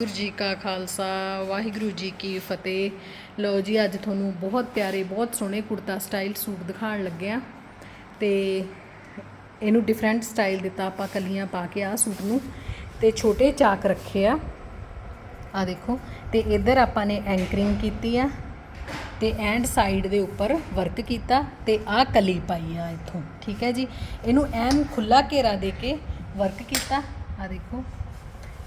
ਵਾਹਿਗੁਰੂ ਜੀ ਕਾ ਖਾਲਸਾ, ਵਾਹਿਗੁਰੂ ਜੀ ਕੀ ਫਤਿਹ। ਲਓ ਜੀ, ਅੱਜ ਤੁਹਾਨੂੰ ਬਹੁਤ ਪਿਆਰੇ, ਬਹੁਤ ਸੋਹਣੇ ਕੁੜਤਾ ਸਟਾਈਲ ਸੂਟ ਦਿਖਾਉਣ ਲੱਗੇ ਆ ਤੇ ਇਹਨੂੰ ਡਿਫਰੈਂਟ ਸਟਾਈਲ ਦਿੱਤਾ ਆਪਾਂ ਕਲੀਆਂ ਪਾ ਕੇ ਆ ਸੂਟ ਨੂੰ ਤੇ ਛੋਟੇ ਚਾਕ ਰੱਖੇ ਆ। ਆ ਦੇਖੋ, ਤੇ ਇੱਧਰ ਆਪਾਂ ਨੇ ਐਂਕਰਿੰਗ ਕੀਤੀ ਆ ਤੇ ਐਂਡ ਸਾਈਡ ਦੇ ਉੱਪਰ ਵਰਕ ਕੀਤਾ ਤੇ ਆ ਕਲੀ ਪਾਈ ਆ ਇੱਥੋਂ, ਠੀਕ ਹੈ ਜੀ। ਇਹਨੂੰ ਐਨ ਖੁੱਲਾ ਘੇਰਾ ਦੇ ਕੇ ਵਰਕ ਕੀਤਾ। ਆ ਦੇਖੋ।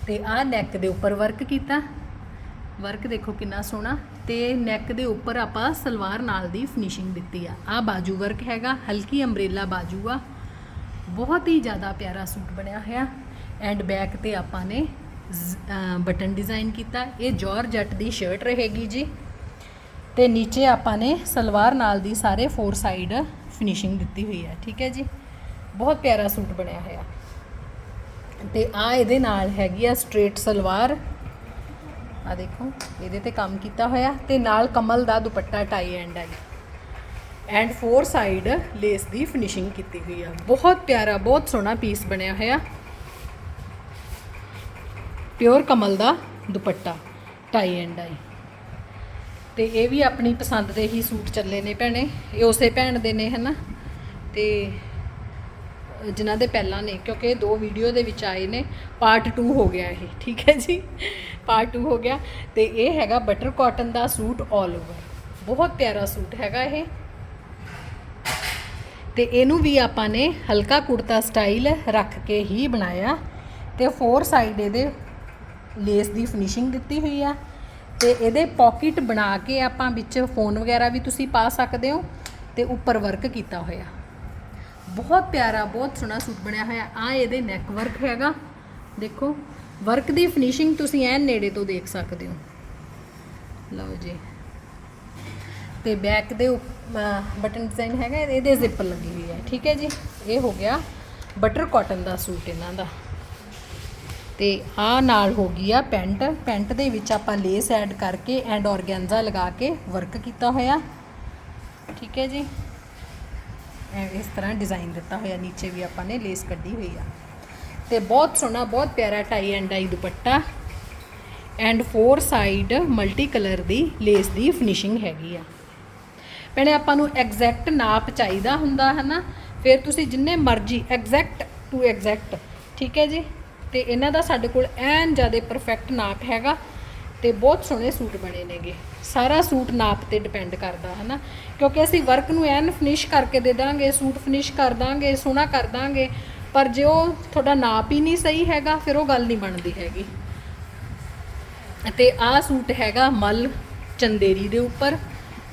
ਤੇ ਆਹ ਨੈਕ ਦੇ ਉੱਪਰ ਵਰਕ ਕੀਤਾ। ਵਰਕ ਦੇਖੋ ਕਿੰਨਾ ਸੋਹਣਾ। ਤੇ ਨੈਕ ਦੇ ਉੱਪਰ ਆਪਾਂ ਸਲਵਾਰ ਨਾਲ ਦੀ ਫਿਨਿਸ਼ਿੰਗ ਦਿੱਤੀ ਆ। ਆ ਬਾਜੂ ਵਰਕ ਹੈਗਾ, ਹਲਕੀ ਅੰਬ੍ਰੇਲਾ ਬਾਜੂ ਆ। ਬਹੁਤ ਹੀ ਜ਼ਿਆਦਾ ਪਿਆਰਾ ਸੂਟ ਬਣਿਆ ਹੋਇਆ। ਐਂਡ ਬੈਕ ਤੇ ਆਪਾਂ ਨੇ ਬਟਨ ਡਿਜ਼ਾਈਨ ਕੀਤਾ। ਇਹ ਜੌਰਜਟ ਦੀ ਸ਼ਰਟ ਰਹੇਗੀ ਜੀ। ਤੇ ਨੀਚੇ ਆਪਾਂ ਨੇ ਸਲਵਾਰ ਨਾਲ ਦੀ ਸਾਰੇ ਫੋਰ ਸਾਈਡ ਫਿਨਿਸ਼ਿੰਗ ਦਿੱਤੀ ਹੋਈ ਹੈ ਠੀਕ ਹੈ ਜੀ? ਬਹੁਤ ਪਿਆਰਾ ਸੂਟ ਬਣਿਆ ਹੋਇਆ। ਤੇ ਆ ਇਹਦੇ ਨਾਲ ਹੈਗੀ ਆ ਸਟ੍ਰੇਟ ਸਲਵਾਰ। ਆ ਦੇਖੋ, ਇਹਦੇ ਤੇ ਕੰਮ ਕੀਤਾ ਹੋਇਆ ਤੇ ਨਾਲ ਕਮਲ ਦਾ ਦੁਪੱਟਾ tie and dye and four side lace the finishing ਕੀਤੀ ਹੋਈ ਆ। ਬਹੁਤ ਪਿਆਰਾ, ਬਹੁਤ ਸੋਹਣਾ ਪੀਸ ਬਣਿਆ ਹੋਇਆ। ਪਿਓਰ ਕਮਲ ਦਾ ਦੁਪੱਟਾ ਟਾਈ ਐਂਡ ਆਈ ਤੇ ਇਹ ਵੀ ਆਪਣੀ ਪਸੰਦ ਦੇ ਹੀ ਸੂਟ ਚੱਲੇ ਨੇ ਭੈਣੇ, ਇਹ ਉਸੇ ਭੈਣ ਦੇ ਨੇ, ਹਨਾ? ਤੇ ਜਿਨ੍ਹਾਂ ਦੇ ਪਹਿਲਾਂ ਨੇ, ਕਿਉਂਕਿ ਦੋ ਵੀਡੀਓ ਦੇ ਵਿੱਚ ਆਏ ਨੇ ਪਾਰਟ 2 ਹੋ ਗਿਆ ਇਹ, ਠੀਕ ਹੈ ਜੀ? ਪਾਰਟ 2 ਹੋ ਗਿਆ ਤੇ ਇਹ ਹੈਗਾ ਬਟਰ ਕਾਟਨ ਦਾ ਸੂਟ 올 ਓਵਰ ਬਹੁਤ ਪਿਆਰਾ ਸੂਟ ਹੈਗਾ ਇਹ। ਤੇ ਇਹਨੂੰ ਵੀ ਆਪਾਂ ਨੇ ਹਲਕਾ ਕੁੜਤਾ ਸਟਾਈਲ ਰੱਖ ਕੇ ਹੀ ਬਣਾਇਆ। ਤੇ ਫੋਰ ਸਾਈਡ ਇਹਦੇ ਲੇਸ ਦੀ ਫਿਨਿਸ਼ਿੰਗ ਦਿੱਤੀ ਹੋਈ ਆ। ਤੇ ਇਹਦੇ ਪਾਕਟ ਬਣਾ ਕੇ ਆਪਾਂ ਵਿੱਚ ਫੋਨ ਵਗੈਰਾ ਵੀ ਤੁਸੀਂ ਪਾ ਸਕਦੇ ਹੋ। ਤੇ ਉੱਪਰ ਵਰਕ ਕੀਤਾ ਹੋਇਆ। ਬਹੁਤ ਪਿਆਰਾ, ਬਹੁਤ ਸੋਹਣਾ ਸੂਟ ਬਣਿਆ ਹੋਇਆ। ਆ ਇਹਦੇ ਨੈਕ ਵਰਕ ਹੈਗਾ। ਦੇਖੋ ਵਰਕ ਦੀ ਫਿਨਿਸ਼ਿੰਗ ਤੁਸੀਂ ਐਨ ਨੇੜੇ ਤੋਂ ਦੇਖ ਸਕਦੇ ਹੋ। ਲਓ ਜੀ। ਤੇ ਬੈਕ ਦੇ ਬਟਨ ਡਿਜ਼ਾਈਨ ਹੈਗਾ, ਇਹਦੇ ਜ਼ਿਪ ਲੱਗੀ ਹੋਈ ਹੈ। ਠੀਕ ਹੈ ਜੀ? ਇਹ ਹੋ ਗਿਆ ਬਟਰ ਕਾਟਨ ਦਾ ਸੂਟ ਇਹਨਾਂ ਦਾ। ਤੇ ਆ ਨਾਲ ਹੋ ਗਈ ਆ ਪੈਂਟ। ਪੈਂਟ ਦੇ ਵਿੱਚ ਆਪਾਂ ਲੇਸ ਐਡ ਕਰਕੇ ਐਂਡ ਔਰਗੈਂਜ਼ਾ ਲਗਾ ਕੇ ਵਰਕ ਕੀਤਾ ਹੋਇਆ। ਠੀਕ ਹੈ ਜੀ? ਇਸ ਤਰ੍ਹਾਂ ਡਿਜ਼ਾਈਨ ਦਿੱਤਾ ਹੋਇਆ, ਨੀਚੇ ਵੀ ਆਪਾਂ ਨੇ ਲੇਸ ਕੱਢੀ ਹੋਈ ਆ। ਤੇ ਬਹੁਤ ਸੋਹਣਾ, ਬਹੁਤ ਪਿਆਰਾ tie and dye dupatta. And four side multi colour the lace ਦੀ ਫਿਨਿਸ਼ਿੰਗ ਹੈਗੀ ਆ। ਭੈਣੇ, ਆਪਾਂ ਨੂੰ ਐਗਜ਼ੈਕਟ ਨਾਪ ਚਾਹੀਦਾ ਹੁੰਦਾ ਹੈ ਨਾ ਫਿਰ ਤੁਸੀਂ ਜਿੰਨੇ ਮਰਜ਼ੀ ਐਗਜ਼ੈਕਟ ਟੂ ਐਗਜ਼ੈਕਟ ਠੀਕ ਹੈ ਜੀ? ਤੇ ਇਹਨਾਂ ਦਾ ਸਾਡੇ ਕੋਲ ਐਨ ਜ਼ਿਆਦਾ ਪਰਫੈਕਟ ਨਾਪ ਹੈਗਾ ਤੇ ਬਹੁਤ ਸੋਹਣੇ ਸੂਟ ਬਣੇ ਨੇਗੇ। ਸਾਰਾ ਸੂਟ ਨਾਪ ਤੇ ਡਿਪੈਂਡ ਕਰਦਾ ਹੈ ਨਾ ਕਿਉਂਕਿ ਅਸੀਂ ਵਰਕ ਨੂੰ ਐਨ ਫਿਨਿਸ਼ ਕਰਕੇ ਦੇ ਦਾਂਗੇ, ਸੂਟ ਫਿਨਿਸ਼ ਕਰ ਦਾਂਗੇ, ਸੋਹਣਾ ਕਰ ਦਾਂਗੇ, ਪਰ ਜੇ ਉਹ ਤੁਹਾਡਾ ਨਾਪ ਹੀ ਨਹੀਂ ਸਹੀ ਹੈਗਾ, ਫਿਰ ਉਹ ਗੱਲ ਨਹੀਂ ਬਣਦੀ ਹੈਗੀ। ਤੇ ਆਹ ਸੂਟ ਹੈਗਾ ਮਲ ਚੰਦੇਰੀ ਦੇ ਉੱਪਰ।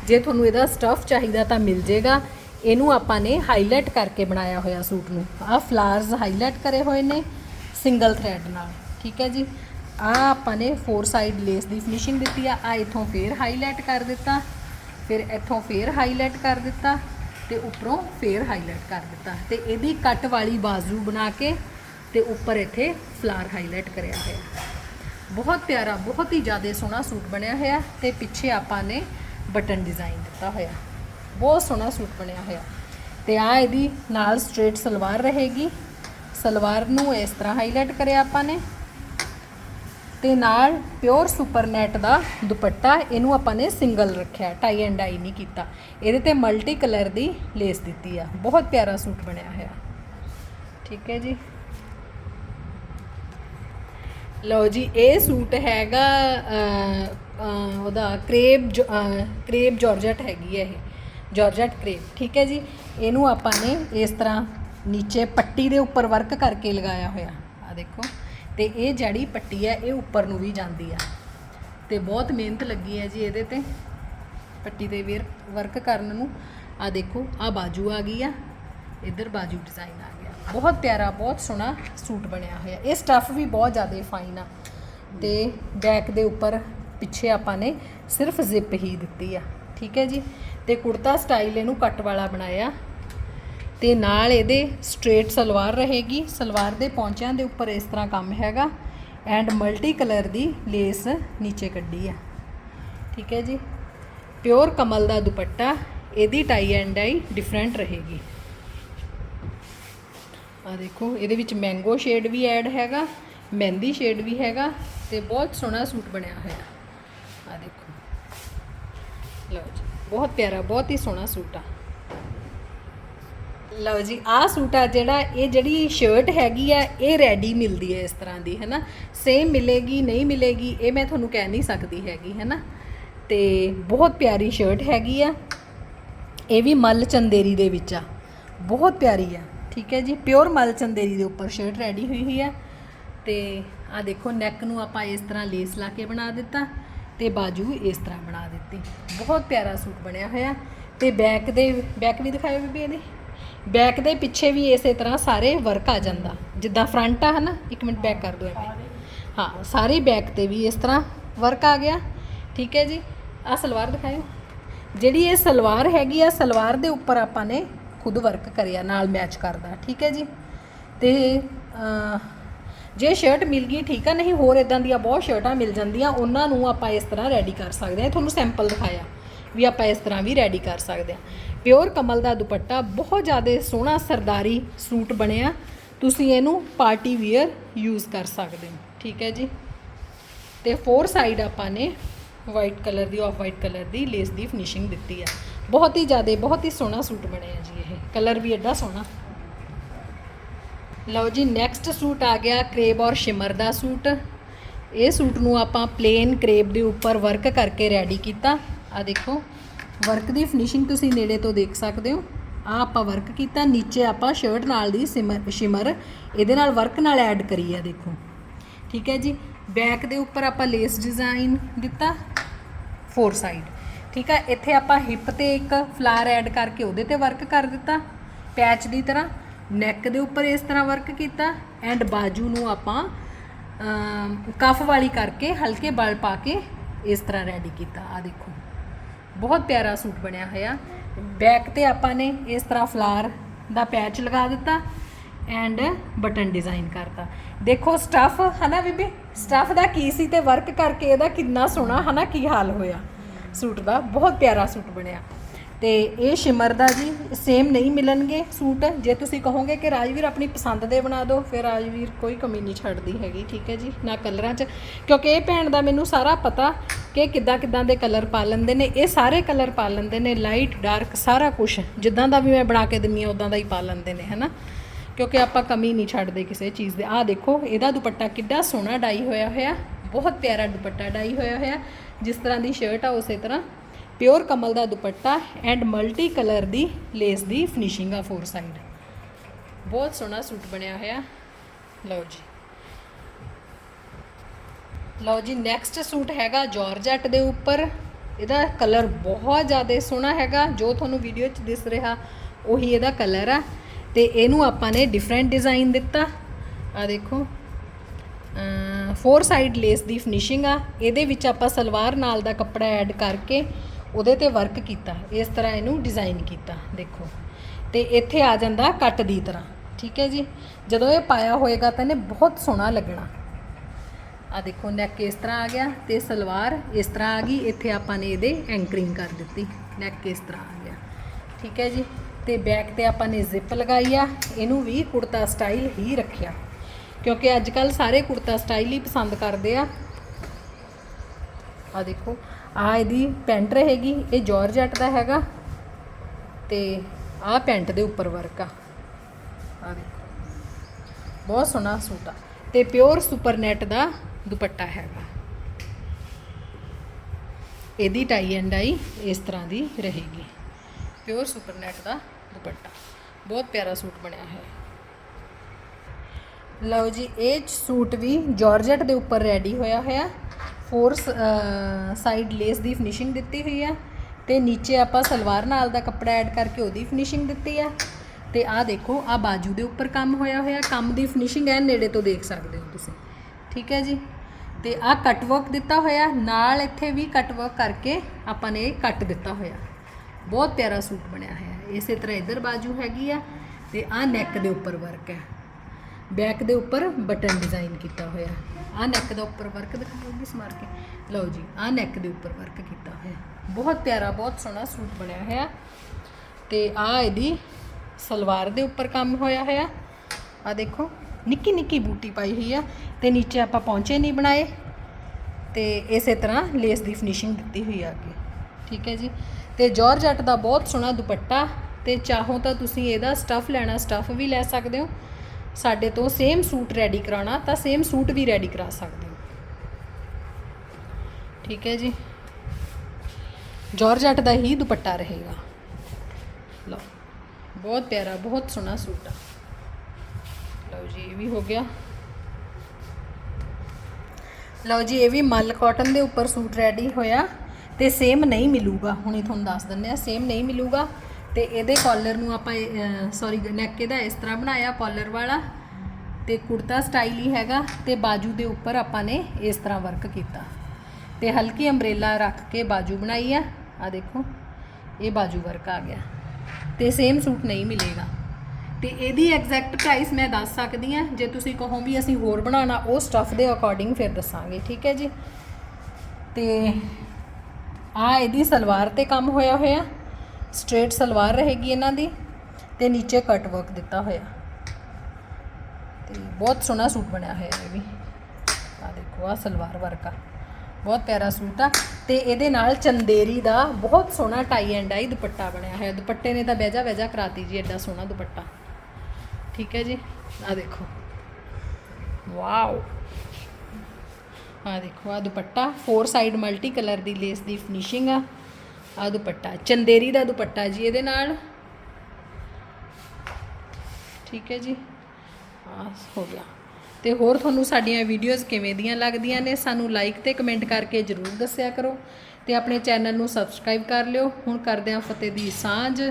ਜੇ ਤੁਹਾਨੂੰ ਇਹਦਾ ਸਟਫ ਚਾਹੀਦਾ ਤਾਂ ਮਿਲ ਜੇਗਾ। ਇਹਨੂੰ ਆਪਾਂ ਨੇ ਹਾਈਲਾਈਟ ਕਰਕੇ ਬਣਾਇਆ ਹੋਇਆ ਸੂਟ ਨੂੰ। ਆਹ ਫਲਾਰਸ ਹਾਈਲਾਈਟ ਕਰੇ ਹੋਏ ਨੇ ਸਿੰਗਲ ਥ੍ਰੈਡ ਨਾਲ। ਠੀਕ ਹੈ ਜੀ? ਆ ਆਪਾਂ ਨੇ ਫੋਰ ਸਾਈਡ ਲੇਸ ਦੀ ਫਿਨਿਸ਼ਿੰਗ ਦਿੱਤੀ ਆ ਆ ਇਥੋਂ ਫੇਰ ਹਾਈਲਾਈਟ ਕਰ ਦਿੱਤਾ, ਫਿਰ ਇੱਥੋਂ ਫੇਰ ਹਾਈਲਾਈਟ ਕਰ ਦਿੱਤਾ ਤੇ ਉੱਪਰੋਂ ਫੇਰ ਹਾਈਲਾਈਟ ਕਰ ਦਿੱਤਾ ਤੇ ਇਹਦੀ ਕੱਟ ਵਾਲੀ ਬਾਜ਼ੂ ਬਣਾ ਕੇ ਤੇ ਉੱਪਰ ਇੱਥੇ ਫਲਾਰ ਹਾਈਲਾਈਟ ਕਰਿਆ ਹੋਇਆ। ਬਹੁਤ ਪਿਆਰਾ, ਬਹੁਤ ਹੀ ਜ਼ਿਆਦਾ ਸੋਹਣਾ ਸੂਟ ਬਣਿਆ ਹੋਇਆ ਤੇ ਪਿੱਛੇ ਆਪਾਂ ਨੇ ਬਟਨ ਡਿਜ਼ਾਈਨ ਦਿੱਤਾ ਹੋਇਆ। ਬਹੁਤ ਸੋਹਣਾ ਸੂਟ ਬਣਿਆ ਹੋਇਆ। ਤੇ ਆ ਇਹਦੀ ਨਾਲ ਸਟ੍ਰੇਟ ਸਲਵਾਰ ਰਹੇਗੀ। ਸਲਵਾਰ ਨੂੰ ਇਸ ਤਰ੍ਹਾਂ ਹਾਈਲਾਈਟ ਕਰਿਆ ਆਪਾਂ ਨੇ। ਤੇ ਨਾਲ ਪਿਓਰ ਸੁਪਰ ਨੈਟ ਦਾ ਦੁਪੱਟਾ ਇਹਨੂੰ ਆਪਾਂ ਨੇ ਸਿੰਗਲ ਰੱਖਿਆ ਟਾਈ ਐਂਡ ਡਾਈ ਨਹੀਂ ਕੀਤਾ। ਇਹਦੇ ਤੇ ਮਲਟੀ ਕਲਰ ਦੀ ਲੇਸ ਦਿੱਤੀ ਆ। ਬਹੁਤ ਪਿਆਰਾ ਸੂਟ ਬਣਿਆ ਹੋਇਆ। ਠੀਕ ਹੈ ਜੀ। ਲਓ ਜੀ ਇਹ ਸੂਟ ਹੈਗਾ ਉਹਦਾ ਕ੍ਰੇਪ ਜੋ- ਅਹ, ਕ੍ਰੇਪ ਜਾਰਜਟ ਹੈਗੀ ਹੈ ਇਹ। ਜਾਰਜਟ ਕ੍ਰੇਪ ਠੀਕ ਹੈ ਜੀ। ਇਹਨੂੰ ਆਪਾਂ ਨੇ ਇਸ ਤਰ੍ਹਾਂ ਨੀਚੇ ਪੱਟੀ ਦੇ ਉੱਪਰ ਵਰਕ ਕਰਕੇ ਲਗਾਇਆ ਹੋਇਆ। ਆ ਦੇਖੋ। ਤੇ ਇਹ ਜਿਹੜੀ ਪੱਟੀ ਹੈ, ਇਹ ਉੱਪਰ ਨੂੰ ਵੀ ਜਾਂਦੀ ਆ। ਤੇ ਬਹੁਤ ਮਿਹਨਤ ਲੱਗੀ ਹੈ ਜੀ ਇਹਦੇ ਤੇ। ਪੱਟੀ ਦੇ ਵੇਰ ਵਰਕ ਕਰਨ ਨੂੰ। ਆ ਦੇਖੋ ਆ ਬਾਜੂ ਆ ਗਈ ਆ। ਇੱਧਰ ਬਾਜੂ ਡਿਜ਼ਾਈਨ ਆ ਗਿਆ। ਬਹੁਤ ਪਿਆਰਾ, ਬਹੁਤ ਸੋਹਣਾ ਸੂਟ ਬਣਿਆ ਹੋਇਆ। ਇਹ ਸਟੱਫ ਵੀ ਬਹੁਤ ਜ਼ਿਆਦਾ ਫਾਈਨ ਆ। ਤੇ ਬੈਕ ਦੇ ਉੱਪਰ ਪਿੱਛੇ ਆਪਾਂ ਨੇ ਸਿਰਫ ਜ਼ਿਪ ਹੀ ਦਿੱਤੀ ਆ। ਠੀਕ ਹੈ ਜੀ? ਤੇ ਕੁੜਤਾ ਸਟਾਈਲ ਇਹਨੂੰ ਕੱਟ ਵਾਲਾ ਬਣਾਇਆ। ਤੇ ਨਾਲ ਇਹਦੇ ਸਟ੍ਰੇਟ ਸਲਵਾਰ ਰਹੇਗੀ। ਸਲਵਾਰ ਦੇ ਪੌਂਚਿਆਂ ਦੇ ਉੱਪਰ ਇਸ ਤਰ੍ਹਾਂ ਕੰਮ ਹੈਗਾ ਐਂਡ ਮਲਟੀ ਕਲਰ ਦੀ ਲੇਸ ਨੀਚੇ ਕੱਢੀ ਆ। ਠੀਕ ਹੈ ਜੀ? ਪਿਓਰ ਕਮਲ ਦਾ ਦੁਪੱਟਾ, ਇਹਦੀ ਟਾਈ ਐਂਡ ਡਾਈ ਡਿਫਰੈਂਟ ਰਹੇਗੀ। ਆ ਦੇਖੋ, ਇਹਦੇ ਵਿੱਚ ਮੈਂਗੋ ਸ਼ੇਡ ਵੀ ਐਡ ਹੈਗਾ, ਮਹਿੰਦੀ ਸ਼ੇਡ ਵੀ ਹੈਗਾ ਤੇ ਬਹੁਤ ਸੋਹਣਾ ਸੂਟ ਬਣਿਆ ਹੋਇਆ। ਆ ਦੇਖੋ। ਲਓ ਜੀ, ਬਹੁਤ ਪਿਆਰਾ, ਬਹੁਤ ਹੀ ਸੋਹਣਾ ਸੂਟ ਆ। ਲਓ ਜੀ, ਆਹ ਸੂਟ ਆ ਜਿਹੜਾ, ਇਹ ਜਿਹੜੀ ਸ਼ਰਟ ਹੈਗੀ ਆ, ਇਹ ਰੈਡੀ ਮਿਲਦੀ ਹੈ ਇਸ ਤਰ੍ਹਾਂ ਦੀ ਹੈ ਨਾ ਸੇਮ ਮਿਲੇਗੀ, ਨਹੀਂ ਮਿਲੇਗੀ, ਇਹ ਮੈਂ ਤੁਹਾਨੂੰ ਕਹਿ ਨਹੀਂ ਸਕਦੀ ਹੈਗੀ ਹੈ ਨਾ ਤੇ ਬਹੁਤ ਪਿਆਰੀ ਸ਼ਰਟ ਹੈਗੀ ਆ। ਇਹ ਵੀ ਮਲ ਚੰਦੇਰੀ ਦੇ ਵਿੱਚ ਆ। ਬਹੁਤ ਪਿਆਰੀ ਆ, ਠੀਕ ਹੈ ਜੀ? ਪਿਓਰ ਮਲ ਚੰਦੇਰੀ ਦੇ ਉੱਪਰ ਸ਼ਰਟ ਰੈਡੀ ਹੋਈ ਹੋਈ ਆ। ਤੇ ਆ ਦੇਖੋ ਨੈਕ ਨੂੰ ਆਪਾਂ ਇਸ ਤਰ੍ਹਾਂ ਲੇਸ ਲਾ ਕੇ ਬਣਾ ਦਿੱਤਾ ਤੇ ਬਾਜੂ ਇਸ ਤਰ੍ਹਾਂ ਬਣਾ ਦਿੱਤੀ। ਬਹੁਤ ਪਿਆਰਾ ਸੂਟ ਬਣਿਆ ਹੋਇਆ। ਤੇ ਬੈਕ ਦੇ ਬੈਕ ਵੀ ਦਿਖਾਇਓ ਬੀਬੀ ਇਹਦੇ। ਬੈਕ ਦੇ ਪਿੱਛੇ ਵੀ ਇਸੇ ਤਰ੍ਹਾਂ ਸਾਰੇ ਵਰਕ ਆ ਜਾਂਦਾ। ਜਿੱਦਾਂ ਫਰੰਟ ਆ ਹਨਾ, ਇੱਕ ਮਿੰਟ ਬੈਕ ਕਰ ਦਿਓ ਐਵੇਂ। ਹਾਂ, ਸਾਰੇ ਬੈਕ ਤੇ ਵੀ ਇਸ ਤਰ੍ਹਾਂ ਵਰਕ ਆ ਗਿਆ। ਠੀਕ ਹੈ ਜੀ? ਆ ਸਲਵਾਰ ਦਿਖਾਇਓ। ਜਿਹੜੀ ਇਹ ਸਲਵਾਰ ਹੈਗੀ ਆ, ਸਲਵਾਰ ਦੇ ਉੱਪਰ ਆਪਾਂ ਨੇ ਖੁਦ ਵਰਕ ਕਰਿਆ, ਨਾਲ ਮੈਚ ਕਰਦਾ। ਠੀਕ ਹੈ ਜੀ? ਤੇ ਜੇ ਸ਼ਰਟ ਮਿਲ ਗਈ, ਠੀਕ ਆ, ਨਹੀਂ ਹੋਰ ਇਦਾਂ ਦੀਆਂ ਬਹੁਤ ਸ਼ਰਟਾਂ ਮਿਲ ਜਾਂਦੀਆਂ, ਉਹਨਾਂ ਨੂੰ ਆਪਾਂ ਇਸ ਤਰ੍ਹਾਂ ਰੈਡੀ ਕਰ ਸਕਦੇ ਹਾਂ। ਇਹ ਤੁਹਾਨੂੰ ਸੈਂਪਲ ਦਿਖਾਇਆ ਵੀ ਆਪਾਂ ਇਸ ਤਰ੍ਹਾਂ ਵੀ ਰੈਡੀ ਕਰ ਸਕਦੇ ਹਾਂ। ਪਿਓਰ ਕਮਲ ਦਾ ਦੁਪੱਟਾ, ਬਹੁਤ ਜ਼ਿਆਦਾ ਸੋਹਣਾ ਸਰਦਾਰੀ ਸੂਟ ਬਣਿਆ। ਤੁਸੀਂ ਇਹਨੂੰ ਪਾਰਟੀ ਵੀਅਰ ਯੂਜ਼ ਕਰ ਸਕਦੇ ਹੋ। ਠੀਕ ਹੈ ਜੀ? ਤੇ ਫੋਰ ਸਾਈਡ ਆਪਾਂ ਨੇ ਵਾਈਟ ਕਲਰ ਦੀ ਆਫ ਵਾਈਟ ਕਲਰ ਦੀ ਲੇਸ ਦੀ ਫਿਨਿਸ਼ਿੰਗ ਦਿੱਤੀ ਆ ਬਹੁਤ ਹੀ ਜ਼ਿਆਦਾ, ਬਹੁਤ ਹੀ ਸੋਹਣਾ ਸੂਟ ਬਣਿਆ ਜੀ ਇਹ। ਕਲਰ ਵੀ ਐਡਾ ਸੋਹਣਾ। ਲਓ ਜੀ ਨੈਕਸਟ ਸੂਟ ਆ ਗਿਆ ਕਰੇਬ ਔਰ ਸ਼ਿਮਰ ਦਾ ਸੂਟ। ਇਹ ਸੂਟ ਨੂੰ ਆਪਾਂ ਪਲੇਨ ਕਰੇਬ ਦੇ ਉੱਪਰ ਵਰਕ ਕਰਕੇ ਰੈਡੀ ਕੀਤਾ। ਆ ਦੇਖੋ ਵਰਕ ਦੀ ਫਿਨਿਸ਼ਿੰਗ ਤੁਸੀਂ ਨੇੜੇ ਤੋਂ ਦੇਖ ਸਕਦੇ ਹੋ। ਆ ਆਪਾਂ ਵਰਕ ਕੀਤਾ, ਨੀਚੇ ਆਪਾਂ ਸ਼ਰਟ ਨਾਲ ਦੀ ਸਿਮਰ ਸ਼ਿਮਰ ਇਹਦੇ ਨਾਲ ਵਰਕ ਨਾਲ ਐਡ ਕਰੀ ਆ ਦੇਖੋ। ਠੀਕ ਹੈ ਜੀ? ਬੈਕ ਦੇ ਉੱਪਰ ਆਪਾਂ ਲੇਸ ਡਿਜ਼ਾਈਨ ਦਿੱਤਾ ਫੋਰ ਸਾਈਡ ਠੀਕ ਹੈ ਇੱਥੇ ਆਪਾਂ ਹਿਪ ਤੇ ਇੱਕ ਫਲਾਰ ਐਡ ਕਰਕੇ ਉਹਦੇ ਤੇ ਵਰਕ ਕਰ ਦਿੱਤਾ ਪੈਚ ਦੀ ਤਰ੍ਹਾਂ। ਨੈਕ ਦੇ ਉੱਪਰ ਇਸ ਤਰ੍ਹਾਂ ਵਰਕ ਕੀਤਾ ਐਂਡ ਬਾਜੂ ਨੂੰ ਆਪਾਂ ਕਫ ਵਾਲੀ ਕਰਕੇ ਹਲਕੇ ਬਲ ਪਾ ਕੇ ਇਸ ਤਰ੍ਹਾਂ ਰੈਡੀ ਕੀਤਾ। ਆ ਦੇਖੋ। ਬਹੁਤ ਪਿਆਰਾ ਸੂਟ ਬਣਿਆ ਹੋਇਆ। ਬੈਕ ਤੇ ਆਪਾਂ ਨੇ ਇਸ ਤਰ੍ਹਾਂ ਫਲਾਰ ਦਾ ਪੈਚ ਲਗਾ ਦਿੱਤਾ ਐਂਡ ਬਟਨ ਡਿਜ਼ਾਈਨ ਕਰਤਾ। ਦੇਖੋ ਸਟਫ, ਹਨਾ ਬੀਬੀ? ਸਟਫ ਦਾ ਕੀ ਸੀ ਤੇ ਵਰਕ ਕਰਕੇ ਇਹਦਾ ਕਿੰਨਾ ਸੋਹਣਾ, ਹਨਾ ਕੀ ਹਾਲ ਹੋਇਆ? ਸੂਟ ਦਾ, ਬਹੁਤ ਪਿਆਰਾ ਸੂਟ ਬਣਿਆ। ਤੇ ਇਹ ਸ਼ਿਮਰ ਦਾ ਜੀ ਸੇਮ ਨਹੀਂ ਮਿਲਣਗੇ ਸੂਟ। ਜੇ ਤੁਸੀਂ ਕਹੋਗੇ ਕਿ ਰਾਜਵੀਰ ਆਪਣੀ ਪਸੰਦ ਦੇ ਬਣਾ ਦਿਓ, ਫਿਰ ਰਾਜਵੀਰ ਕੋਈ ਕਮੀ ਨਹੀਂ ਛੱਡਦੀ ਹੈਗੀ, ਠੀਕ ਹੈ ਜੀ, ਨਾ ਕਲਰਾਂ 'ਚ। ਕਿਉਂਕਿ ਇਹ ਭੈਣ ਦਾ ਮੈਨੂੰ ਸਾਰਾ ਪਤਾ ਕਿ ਕਿੱਦਾਂ ਕਿੱਦਾਂ ਦੇ ਕਲਰ ਪਾ ਲੈਂਦੇ ਨੇ, ਇਹ ਸਾਰੇ ਕਲਰ ਪਾ ਲੈਂਦੇ ਨੇ ਲਾਈਟ ਡਾਰਕ ਸਾਰਾ ਕੁਝ ਜਿੱਦਾਂ ਦਾ ਵੀ ਮੈਂ ਬਣਾ ਕੇ ਦਿੰਨੀ ਆ, ਉਦਾਂ ਦਾ ਹੀ ਪਾ ਲੈਂਦੇ ਨੇ, ਹਨਾ? ਕਿਉਂਕਿ ਆਪਾਂ ਕਮੀ ਨਹੀਂ ਛੱਡਦੇ ਕਿਸੇ ਚੀਜ਼ ਦੇ। ਆਹ ਦੇਖੋ, ਇਹਦਾ ਦੁਪੱਟਾ ਕਿੱਡਾ ਸੋਹਣਾ ਡਾਈ ਹੋਇਆ ਹੋਇਆ, ਬਹੁਤ ਪਿਆਰਾ ਦੁਪੱਟਾ ਡਾਈ ਹੋਇਆ ਹੋਇਆ, ਜਿਸ ਤਰ੍ਹਾਂ ਦੀ ਸ਼ਰਟ ਆ, ਉਸੇ ਤਰ੍ਹਾਂ। ਪਿਓਰ ਕਮਲ ਦਾ ਦੁਪੱਟਾ ਐਂਡ ਮਲਟੀ ਕਲਰ ਦੀ ਲੇਸ ਦੀ ਫਿਨਿਸ਼ਿੰਗ ਆ ਫੋਰ ਸਾਈਡ। ਬਹੁਤ ਸੋਹਣਾ ਸੂਟ ਬਣਿਆ ਹੋਇਆ। ਲਓ ਜੀ। ਲਓ ਜੀ ਨੈਕਸਟ ਸੂਟ ਹੈਗਾ ਜਾਰਜਟ ਦੇ ਉੱਪਰ। ਇਹਦਾ ਕਲਰ ਬਹੁਤ ਜ਼ਿਆਦਾ ਸੋਹਣਾ ਹੈਗਾ। ਜੋ ਤੁਹਾਨੂੰ ਵੀਡੀਓ 'ਚ ਦਿਸ ਰਿਹਾ, ਉਹੀ ਇਹਦਾ ਕਲਰ ਆ। ਤੇ ਇਹਨੂੰ ਆਪਾਂ ਨੇ ਡਿਫਰੈਂਟ ਡਿਜ਼ਾਈਨ ਦਿੱਤਾ। ਆ ਦੇਖੋ। ਫੋਰ ਸਾਈਡ ਲੇਸ ਦੀ ਫਿਨਿਸ਼ਿੰਗ ਆ। ਇਹਦੇ ਵਿੱਚ ਆਪਾਂ ਸਲਵਾਰ ਨਾਲ ਦਾ ਕੱਪੜਾ ਐਡ ਕਰਕੇ ਉਹਦੇ ਤੇ ਵਰਕ ਕੀਤਾ, ਇਸ ਤਰ੍ਹਾਂ ਇਹਨੂੰ ਡਿਜ਼ਾਈਨ ਕੀਤਾ, ਦੇਖੋ। ਤੇ ਇੱਥੇ ਆ ਜਾਂਦਾ ਕੱਟ ਦੀ ਤਰ੍ਹਾਂ, ਠੀਕ ਹੈ ਜੀ? ਜਦੋਂ ਇਹ ਪਾਇਆ ਹੋਏਗਾ ਤਾਂ ਇਹਨੇ ਬਹੁਤ ਸੋਹਣਾ ਲੱਗਣਾ। ਆ ਦੇਖੋ ਨੈਕ ਇਸ ਤਰ੍ਹਾਂ ਆ ਗਿਆ ਤੇ ਸਲਵਾਰ ਇਸ ਤਰ੍ਹਾਂ ਆ ਗਈ, ਇੱਥੇ ਆਪਾਂ ਨੇ ਇਹਦੇ ਐਂਕਰਿੰਗ ਕਰ ਦਿੱਤੀ। ਨੈਕ ਇਸ ਤਰ੍ਹਾਂ ਆ ਗਿਆ, ਠੀਕ ਹੈ ਜੀ? ਤੇ ਬੈਕ ਤੇ ਆਪਾਂ ਨੇ ਜ਼ਿਪ ਲਗਾਈ ਆ, ਇਹਨੂੰ ਵੀ ਕੁੜਤਾ ਸਟਾਈਲ ਹੀ ਰੱਖਿਆ। ਕਿਉਂਕਿ ਅੱਜ ਕੱਲ ਸਾਰੇ ਕੁੜਤਾ ਸਟਾਈਲ ਹੀ ਪਸੰਦ ਕਰਦੇ ਆ। ਆ ਦੇਖੋ ਆ ਇਹਦੀ ਪੈਂਟ ਰਹੇਗੀ, ਇਹ ਜਾਰਜਟ ਦਾ ਹੈਗਾ ਤੇ ਆ ਪੈਂਟ ਦੇ ਉੱਪਰ ਵਰਕ ਆ। ਆ ਦੇਖੋ। ਬਹੁਤ ਸੋਹਣਾ ਸੂਟ ਆ ਤੇ ਪਿਓਰ ਸੁਪਰ ਨੈਟ ਦਾ ਦੁਪੱਟਾ ਹੈਗਾ। ਇਹਦੀ ਟਾਈ ਐਂਡ ਆਈ ਇਸ ਤਰ੍ਹਾਂ ਦੀ ਰਹੇਗੀ। ਪਿਓਰ ਸੁਪਰ ਨੈਟ ਦਾ ਦੁਪੱਟਾ। ਬਹੁਤ ਪਿਆਰਾ ਸੂਟ ਬਣਿਆ ਹੈ। ਲਓ ਜੀ, ਇਹ ਸੂਟ ਵੀ ਜਾਰਜਟ ਦੇ ਉੱਪਰ ਰੈਡੀ ਹੋਇਆ ਹੋਇਆ। ਫੋਰ ਸਾਈਡ ਲੇਸ ਦੀ ਫਿਨਿਸ਼ਿੰਗ ਦਿੱਤੀ ਹੋਈ ਹੈ ਤੇ ਨੀਚੇ ਆਪਾਂ ਸਲਵਾਰ ਨਾਲ ਦਾ ਕੱਪੜਾ ਐਡ ਕਰਕੇ ਉਹਦੀ ਫਿਨਿਸ਼ਿੰਗ ਦਿੱਤੀ ਹੈ ਤੇ ਆਹ ਦੇਖੋ ਆ ਬਾਜੂ ਦੇ ਉੱਪਰ ਕੰਮ ਹੋਇਆ ਹੋਇਆ, ਕੰਮ ਦੀ ਫਿਨਿਸ਼ਿੰਗ ਐ ਨੇੜੇ ਤੋਂ ਦੇਖ ਸਕਦੇ ਹੋ ਤੁਸੀਂ। ਠੀਕ ਹੈ ਜੀ? ਤੇ ਆਹ ਕੱਟ ਵਰਕ ਦਿੱਤਾ ਹੋਇਆ, ਨਾਲ ਇੱਥੇ ਵੀ ਕੱਟ ਵਰਕ ਕਰਕੇ ਆਪਾਂ ਨੇ ਕੱਟ ਦਿੱਤਾ ਹੋਇਆ। ਬਹੁਤ ਪਿਆਰਾ ਸੂਟ ਬਣਿਆ ਹੋਇਆ ਇਸੇ ਤਰ੍ਹਾਂ ਇਧਰ ਬਾਜੂ ਹੈਗੀ ਆ ਤੇ ਆਹ ਨੈਕ ਦੇ ਉੱਪਰ ਵਰਕ ਹੈ। ਬੈਕ ਦੇ ਉੱਪਰ ਬਟਨ ਡਿਜ਼ਾਈਨ ਕੀਤਾ ਹੋਇਆ। ਆਹ ਨੈਕ ਦਾ ਉੱਪਰ ਵਰਕ ਦਿਖਾਉਂਗੀ ਸਮਾਰ ਕੇ ਲਓ ਜੀ ਆਹ ਨੈਕ ਦੇ ਉੱਪਰ ਵਰਕ ਕੀਤਾ ਹੋਇਆ। ਬਹੁਤ ਪਿਆਰਾ, ਬਹੁਤ ਸੋਹਣਾ ਸੂਟ ਬਣਿਆ ਹੋਇਆ। ਤੇ ਆਹ ਇਹਦੀ ਸਲਵਾਰ ਦੇ ਉੱਪਰ ਕੰਮ ਹੋਇਆ ਹੋਇਆ। ਆ ਦੇਖੋ, ਨਿੱਕੀ ਨਿੱਕੀ ਬੂਟੀ ਪਾਈ ਹੋਈ ਆ ਤੇ ਨੀਚੇ ਆਪਾਂ ਪੌਂਚੇ ਨਹੀਂ ਬਣਾਏ। ਤੇ ਇਸੇ ਤਰ੍ਹਾਂ ਲੇਸ ਦੀ ਫਿਨਿਸ਼ਿੰਗ ਦਿੱਤੀ ਹੋਈ ਆ ਅੱਗੇ। ਠੀਕ ਹੈ ਜੀ। ਤੇ ਜਾਰਜਟ ਦਾ ਬਹੁਤ ਸੋਹਣਾ ਦੁਪੱਟਾ ਤੇ ਚਾਹੋ ਤਾਂ ਤੁਸੀਂ ਇਹਦਾ ਸਟਫ ਲੈਣਾ ਸਟਫ ਵੀ ਲੈ ਸਕਦੇ ਹੋ। ਸਾਡੇ ਤੋਂ ਸੇਮ ਸੂਟ ਰੈਡੀ ਕਰਾਉਣਾ, ਤਾਂ ਸੇਮ ਸੂਟ ਵੀ ਰੈਡੀ ਕਰਾ ਸਕਦੇ ਹੋ। ਠੀਕ ਹੈ ਜੀ। ਜਾਰਜਟ ਦਾ ਹੀ ਦੁਪੱਟਾ ਰਹੇਗਾ। ਲਓ, ਬਹੁਤ ਪਿਆਰਾ, ਬਹੁਤ ਸੋਹਣਾ ਸੂਟ ਆ। ਲਓ ਜੀ, ਇਹ ਵੀ ਹੋ ਗਿਆ। ਲਓ ਜੀ, ਇਹ ਵੀ ਮਲ ਕਾਟਨ ਦੇ ਉੱਪਰ ਸੂਟ ਰੈਡੀ ਹੋਇਆ ਤੇ ਸੇਮ ਨਹੀਂ ਮਿਲੂਗਾ। ਹੁਣੇ ਤੁਹਾਨੂੰ ਦੱਸ ਦਿੰਦੇ ਆ ਸੇਮ ਨਹੀਂ ਮਿਲੂਗਾ। ਤੇ ਇਹਦੇ ਕਾਲਰ ਨੂੰ ਆਪਾਂ ਸੌਰੀ ਨੈਕ ਇਹਦਾ ਇਸ ਤਰ੍ਹਾਂ ਬਣਾਇਆ ਕਾਲਰ ਵਾਲਾ ਤੇ ਕੁੜਤਾ ਸਟਾਈਲ ਹੀ ਹੈਗਾ ਤੇ ਬਾਜੂ ਦੇ ਉੱਪਰ ਆਪਾਂ ਨੇ ਇਸ ਤਰ੍ਹਾਂ ਵਰਕ ਕੀਤਾ। ਤੇ ਹਲਕੀ ਅੰਬ੍ਰੇਲਾ ਰੱਖ ਕੇ ਬਾਜੂ ਬਣਾਈ ਆ ਆ ਦੇਖੋ, ਇਹ ਬਾਜੂ ਵਰਕ ਆ ਗਿਆ। ਤੇ ਸੇਮ ਸੂਟ ਨਹੀਂ ਮਿਲੇਗਾ। ਤੇ ਇਹਦੀ ਐਗਜ਼ੈਕਟ ਪ੍ਰਾਈਸ ਮੈਂ ਦੱਸ ਸਕਦੀ ਆ, ਜੇ ਤੁਸੀਂ ਕਹੋ ਵੀ ਅਸੀਂ ਹੋਰ ਬਣਾਉਣਾ, ਉਹ ਸਟਫ ਦੇ ਅਕੋਰਡਿੰਗ ਫਿਰ ਦੱਸਾਂਗੇ, ਠੀਕ ਹੈ ਜੀ? ਤੇ ਆ ਇਹਦੀ ਸਲਵਾਰ ਤੇ ਕੰਮ ਹੋਇਆ ਹੋਇਆ। ਸਟ੍ਰੇਟ ਸਲਵਾਰ ਰਹੇਗੀ ਇਹਨਾਂ ਦੀ ਤੇ ਨੀਚੇ ਕਟ ਵਰਕ ਦਿੱਤਾ ਹੋਇਆ। ਤੇ ਬਹੁਤ ਸੋਹਣਾ ਸੂਟ ਬਣਿਆ ਹੋਇਆ ਇਹ ਵੀ। ਆ ਦੇਖੋ ਆ ਸਲਵਾਰ ਵਰਕ ਆ। ਬਹੁਤ ਪਿਆਰਾ ਸੂਟ ਆ। ਤੇ ਇਹਦੇ ਨਾਲ ਚੰਦੇਰੀ ਦਾ ਬਹੁਤ ਸੋਹਣਾ ਟਾਈ ਐਂਡ ਆਈ ਦੁਪੱਟਾ ਬਣਿਆ ਹੋਇਆ। ਦੁਪੱਟੇ ਨੇ ਤਾਂ ਬਹਿਜਾ ਬਹਿਜਾ ਕਰਾਤੀ ਜੀ, ਐਡਾ ਸੋਹਣਾ ਦੁਪੱਟਾ। ਠੀਕ ਹੈ ਜੀ? ਆ ਦੇਖੋ। ਵਾਓ। ਆ ਦੇਖੋ ਆ ਦੁਪੱਟਾ। ਫੋਰ ਸਾਈਡ ਮਲਟੀ ਕਲਰ ਦੀ ਲੇਸ ਦੀ ਫਿਨਿਸ਼ਿੰਗ ਆ। ਆ ਦੁਪੱਟਾ, ਚੰਦੇਰੀ ਦਾ ਦੁਪੱਟਾ ਜੀ, ਇਹਦੇ ਨਾਲ। ਠੀਕ ਹੈ ਜੀ। ਆ ਹੋ ਗਿਆ। ਤੇ ਹੋਰ ਤੁਹਾਨੂੰ ਸਾਡੀਆਂ ਵੀਡੀਓਜ਼ ਕਿਵੇਂ ਦੀਆਂ ਲੱਗਦੀਆਂ ਨੇ, ਸਾਨੂੰ ਲਾਈਕ ਤੇ ਕਮੈਂਟ ਕਰਕੇ ਜਰੂਰ ਦੱਸਿਆ ਕਰੋ। ਤੇ ਆਪਣੇ ਚੈਨਲ ਨੂੰ ਸਬਸਕ੍ਰਾਈਬ ਕਰ ਲਿਓ। ਹੁਣ ਕਰਦੇ ਹਾਂ ਫਤਿਹ ਦੀ ਸਾਂਝ।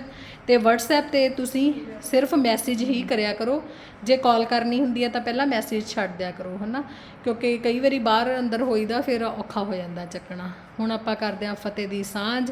ਤੇ WhatsApp ਤੇ ਤੁਸੀਂ ਸਿਰਫ ਮੈਸੇਜ ਹੀ ਕਰਿਆ ਕਰੋ। ਜੇ ਕਾਲ ਕਰਨੀ ਹੁੰਦੀ ਹੈ ਤਾਂ ਪਹਿਲਾਂ ਮੈਸੇਜ ਛੱਡ ਦਿਆ ਕਰੋ, ਹਨਾ? ਕਿਉਂਕਿ ਕਈ ਵਾਰੀ ਬਾਹਰ ਅੰਦਰ ਹੋਈਦਾ, ਫਿਰ ਔਖਾ ਹੋ ਜਾਂਦਾ ਚੱਕਣਾ। ਹੁਣ ਆਪਾਂ ਕਰਦੇ ਹਾਂ ਫਤਿਹ ਦੀ ਸਾਂਝ।